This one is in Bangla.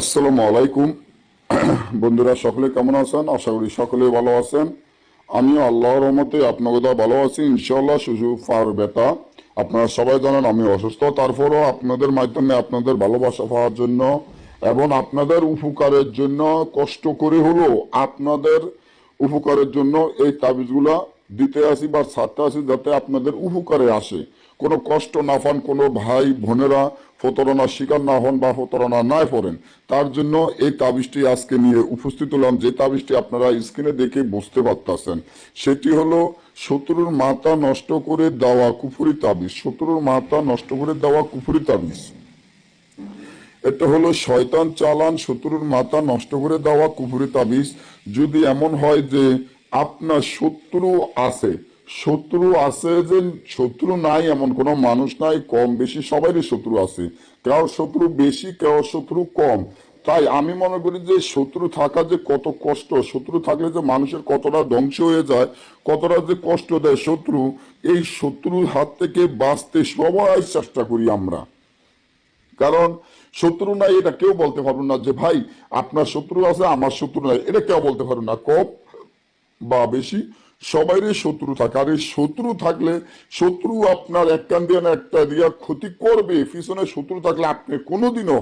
আসসালামু আলাইকুম। বন্ধুরা, সকলে কেমন আছেন? আশা করি সকলে ভালো আছেন। আমিও আল্লাহর রহমতে আপনাকে তো ভালো আছি। ইনশাল্লাহ শুধু ফার বেটা আপনারা সবাই জানেন আমি অসুস্থ। তারপরও আপনাদের মাধ্যমে আপনাদের ভালোবাসা পাওয়ার জন্য এবং আপনাদের উপকারের জন্য কষ্ট করে হলেও আপনাদের উপকারের জন্য এই তাবিজগুলা দিতে আসি বা ছাড়তে আসি যাতে আপনাদের উপকারে আসে। কোনো কষ্ট না পান কোনো ভাই বোনেরা প্রতারণার শিকার না হন বা প্রতারণা না পড়েন তার জন্য এই তাবিজটি আজকে নিয়ে উপস্থিত হলাম। যে তাবিজটি আপনারা স্ক্রিনে দেখে বুঝতে পারতেছেন, সেটি হলো শত্রুর মাথা নষ্ট করে দেওয়া কুফুরি তাবিজ। শত্রুর মাথা নষ্ট করে দেওয়া কুফুরি তাবিজ। এটা হলো শয়তান চালান শত্রুর মাথা নষ্ট করে দেওয়া কুফুরি তাবিজ। যদি এমন হয় যে আপনার শত্রু আছে শত্রু আছে যে শত্রু নাই এমন কোনো মানুষ নাই, কম বেশি সবারই শত্রু আছে। কেউ শত্রু বেশি কেউ শত্রু কম। তাই আমি মনে করি যে শত্রু থাকা যে কত কষ্ট, শত্রু থাকলে যে মানুষের কতটা ধ্বংস হয়ে যায়, কতটা যে কষ্ট দেয় শত্রু, এই শত্রুর হাত থেকে বাঁচতে সবাই চেষ্টা করি আমরা। কারণ শত্রু নাই এটা কেউ বলতে পারবে না যে, ভাই, আপনার শত্রু আছে, আমার শত্রু নাই। এটা কেউ বলতে পারবে না। কম বা বেশি সবাইরই শত্রু থাকে। আর এই শত্রু থাকলে শত্রু আপনার এক কান দিয়ে না একটা দিয়া ক্ষতি করবে। পিছনে শত্রু থাকলে আপনি কোনোদিনও